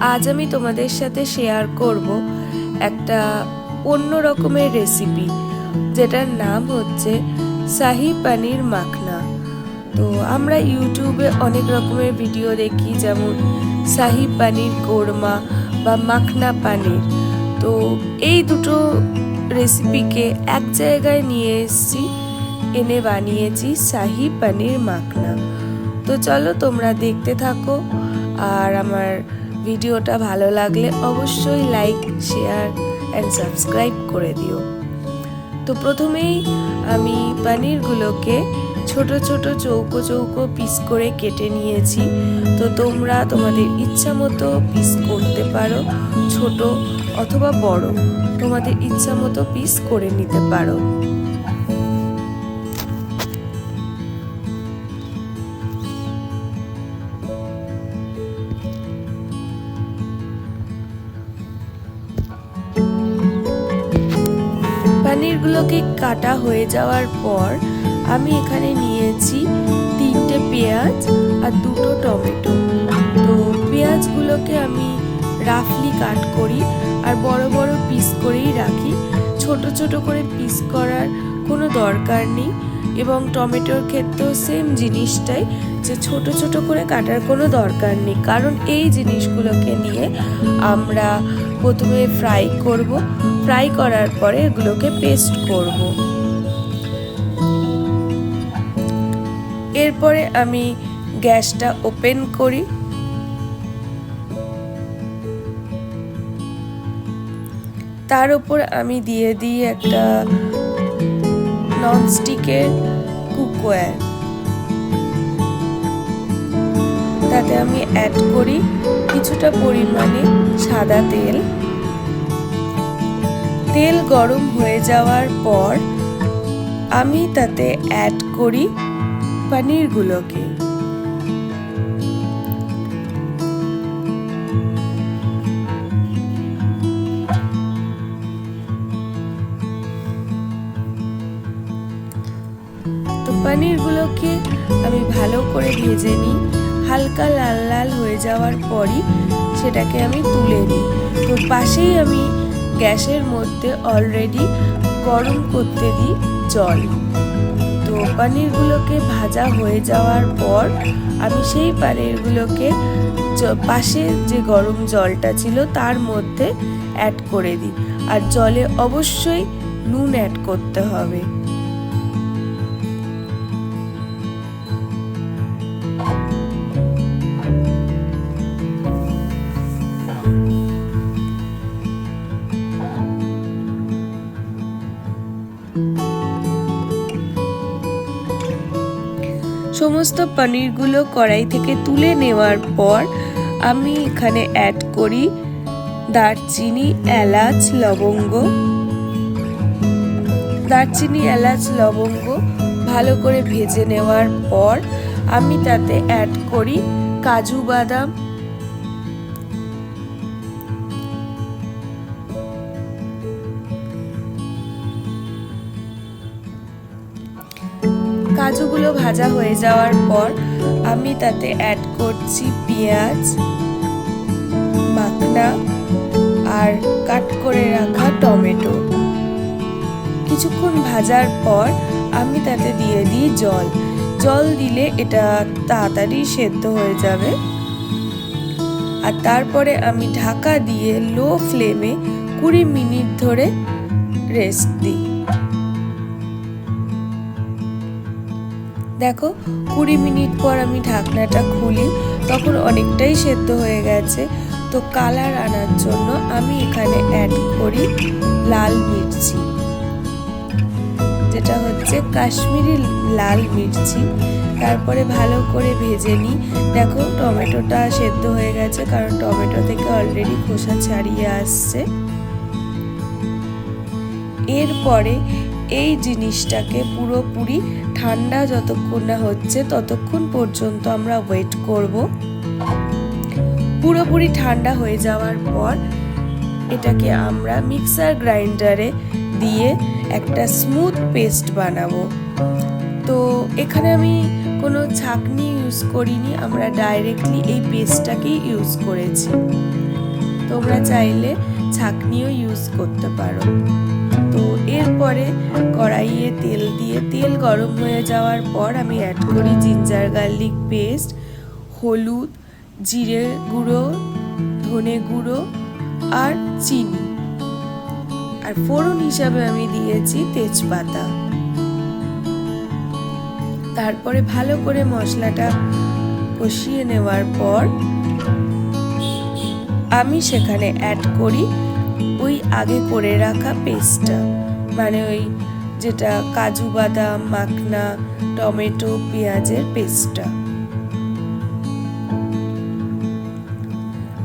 আজ আমি তোমাদের সাথে শেয়ার করব একটা অন্য রকমের রেসিপি যেটার নাম হচ্ছে শাহি পানির মাখনা। তো আমরা ইউটিউবে অনেক রকমের ভিডিও দেখি, যেমন শাহি পানির কোরমা বা মাখনা পানির। তো এই দুটো রেসিপিকে এক জায়গায় নিয়ে এসেছি, এনে বানিয়েছি শাহি পানির মাখনা। তো চলো তোমরা দেখতে থাকো, আর আমার ভিডিওটা ভালো লাগলে অবশ্যই লাইক শেয়ার অ্যান্ড সাবস্ক্রাইব করে দিও। তো প্রথমেই আমি পানিরগুলোকে ছোট ছোট চৌকো চৌকো পিস করে কেটে নিয়েছি। তো তোমরা তোমাদের ইচ্ছা মতো পিস করতে পারো, ছোট অথবা বড়, তোমাদের ইচ্ছা মতো পিস করে নিতে পারো। পানিরগুলোকে কাটা হয়ে যাওয়ার পর আমি এখানে নিয়েছি তিনটে পেঁয়াজ আর দুটো টমেটো। তো পেঁয়াজগুলোকে আমি রাফলি কাট করি আর বড় বড় পিস করেই রাখি। ছোট ছোট করে পিস করার কোনো দরকার নেই এবং টমেটোর ক্ষেত্রেও সেম জিনিসটাই যে ছোট ছোট করে কাটার কোনো দরকার নেই। কারণ এই জিনিসগুলোকে নিয়ে আমরা প্রথমে ফ্রাই করব। ফ্রাই করার পরে এগুলোকে পেস্ট করব। এরপরে আমি গ্যাসটা ওপেন করি। তার উপর আমি দিয়ে দিই একটা ননস্টিকের কুকওয়্যার তাতে আমি অ্যাড করি। কিছুটা পরিমাণে সাদা তেল। তেল গরম হয়ে যাওয়ার পর আমি তাতে অ্যাড করি পনিরগুলোকে। তো পনিরগুলোকে আমি ভালো করে ভেজে নিই। হালকা লাল লাল হয়ে যাওয়ার পরই সেটাকে আমি তুলে নিই। তো পাশেই আমি গ্যাসের মধ্যে অলরেডি গরম করতে দিই জল। তো পনিরগুলোকে ভাজা হয়ে যাওয়ার পর আমি সেই পানিরগুলোকে পাশে যে গরম জলটা ছিল তার মধ্যে অ্যাড করে দিই। আর জলে অবশ্যই নুন অ্যাড করতে হবে। সমস্ত পনিরগুলো কড়াই থেকে তুলে নেওয়ার পর আমি এখানে অ্যাড করি দারচিনি, এলাচ, লবঙ্গ। দারচিনি, এলাচ, লবঙ্গ ভালো করে ভেজে নেওয়ার পর আমি তাতে অ্যাড করি কাজু বাদাম কাজুগুলো ভাজা হয়ে যাওয়ার পর আমি তাতে অ্যাড করছি পেঁয়াজ, মাখনা আর কাট করে রাখা টমেটো। কিছুক্ষণ ভাজার পর আমি তাতে দিয়ে দিই জল। জল দিলে এটা তাড়াতাড়ি সেদ্ধ হয়ে যাবে। আর তারপরে আমি ঢাকা দিয়ে লো ফ্লেমে কুড়ি মিনিট ধরে রেস্ট দিই। দেখো, কুড়ি মিনিট পর আমি ঢাকনাটা খুলি, তখন অনেকটাই সেদ্ধ হয়ে গেছে। তো কালার আনার জন্য আমি এখানে অ্যাড করি লাল মির্চি। যেটা হচ্ছে কাশ্মীরি লাল মির্চি। তারপরে ভালো করে ভেজে নিই। দেখো, টমেটোটা সেদ্ধ হয়ে গেছে, কারণ টমেটো থেকে অলরেডি খোসা ছাড়িয়ে আসছে। এরপরে এই জিনিসটাকে পুরোপুরি ঠান্ডা যতক্ষণ না হচ্ছে ততক্ষণ পর্যন্ত আমরা ওয়েট করব। পুরোপুরি ঠান্ডা হয়ে যাওয়ার পর এটাকে আমরা মিক্সার গ্রাইন্ডারে দিয়ে একটা স্মুথ পেস্ট বানাবো। তো এখানে আমি কোনো ছাকনি ইউজ করিনি, আমরা ডাইরেক্টলি এই পেস্টটাকেই ইউজ করেছি। তোমরা চাইলে ছাঁকনিও ইউজ করতে পারো। তো এরপরে কড়াইয়ে তেল দিয়ে, তেল গরম হয়ে যাওয়ার পর আমি অ্যাড করি জিঞ্জার গার্লিক পেস্ট হলুদ, জিরে গুঁড়ো, ধনে গুঁড়ো আর চিনি। আর ফোড়ন হিসাবে আমি দিয়েছি তেজপাতা। তারপরে ভালো করে মশলাটা কষিয়ে নেওয়ার পর আমি সেখানে অ্যাড করি ওই আগে করে রাখা পেস্টটা মানে ওই যেটা কাজু, বাদাম, মাখনা, টমেটো, পেঁয়াজের পেস্টটা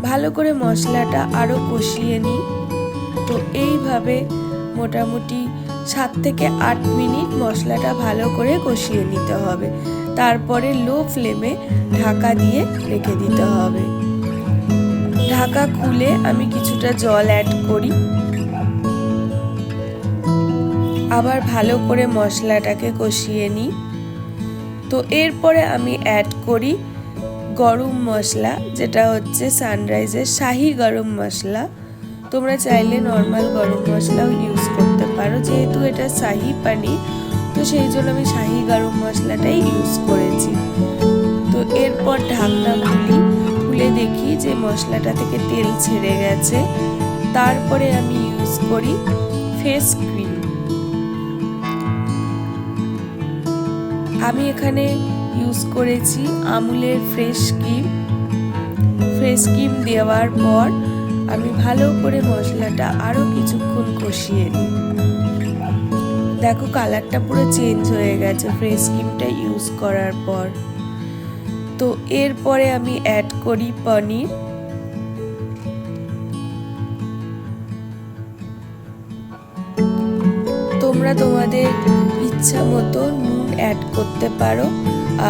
ভালো করে মশলাটা আরও কষিয়ে নিই। তো এইভাবে মোটামুটি সাত থেকে আট মিনিট মশলাটা ভালো করে কষিয়ে নিতে হবে। তারপরে লো ফ্লেমে ঢাকা দিয়ে রেখে দিতে হবে। ঢাকা খুলে আমি কিছুটা জল অ্যাড করি। আবার ভালো করে মশলাটাকে কষিয়ে নিই। তো এরপরে আমি অ্যাড করি গরম মশলা, যেটা হচ্ছে সানরাইজের শাহি গরম মশলা। তোমরা চাইলে নর্মাল গরম মশলাও ইউজ করতে পারো, যেহেতু এটা শাহি পানি তো সেই জন্য আমি শাহি গরম মশলাটাই ইউজ করেছি। তো এরপর ঢাকনা খুলি। খুলে দেখি যে মশলাটা থেকে তেল ছেড়ে গেছে। তারপরে আমি ইউজ করি ফেস ক্রিম আমি এখানে ইউজ করেছি আমুলের ফ্রেশ ক্রিম ফ্রেশ ক্রিম দেওয়ার পর আমি ভালো করে মশলাটা আরও কিছুক্ষণ কষিয়ে নিই। দেখো কালারটা পুরো চেঞ্জ হয়ে গেছে ফ্রেশ ক্রিমটা ইউজ করার পর। তো এরপরে আমি অ্যাড করি পনির। তোমরা তোমাদের ইচ্ছা মতো নুন অ্যাড করতে পারো,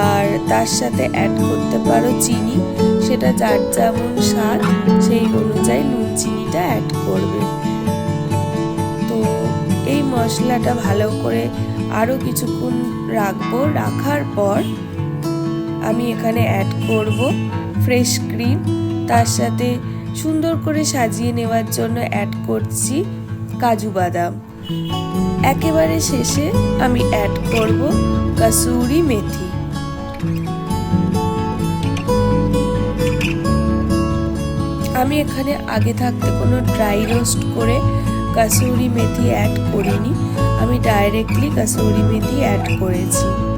আর তার সাথে অ্যাড করতে পারো চিনি। সেটা যার যেমন স্বাদ, সেই অনুযায়ী নুন চিনিটা অ্যাড করবে। তো এই মশলাটা ভালো করে আরও কিছুক্ষণ রাখব। রাখার পর আমি এখানে অ্যাড করব ফ্রেশ ক্রিম তার সাথে সুন্দর করে সাজিয়ে নেওয়ার জন্য অ্যাড করছি কাজু বাদাম। একেবারে শেষে আমি অ্যাড করব কাসুরি মেথি। আমি এখানে আগে থাকতে কোনো ড্রাই রোস্ট করে কাসুরি মেথি অ্যাড করিনি। আমি ডাইরেক্টলি কাসুরি মেথি অ্যাড করেছি।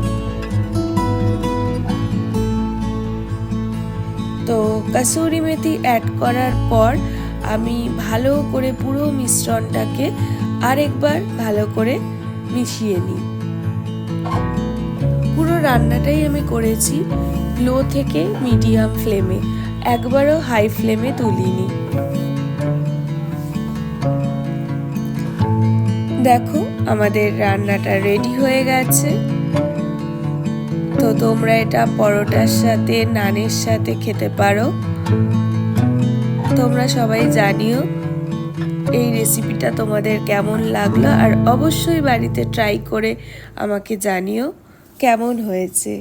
তো কাসুরি মেথি অ্যাড করার পর আমি ভালো করে পুরো মিশ্রণটাকে আরেকবার ভালো করে মিশিয়ে নিই। পুরো রান্নাটাই আমি করেছি লো থেকে মিডিয়াম ফ্লেমে একবারও হাই ফ্লেমে তুলিনি। দেখো, আমাদের রান্নাটা রেডি হয়ে গেছে। তো তোমরা এটা পরোটার সাথে, নানের সাথে খেতে পারো। তোমরা সবাই জানিও এই রেসিপিটা তোমাদের কেমন লাগল। আর অবশ্যই বাড়িতে ট্রাই করে আমাকে জানিও কেমন হয়েছে।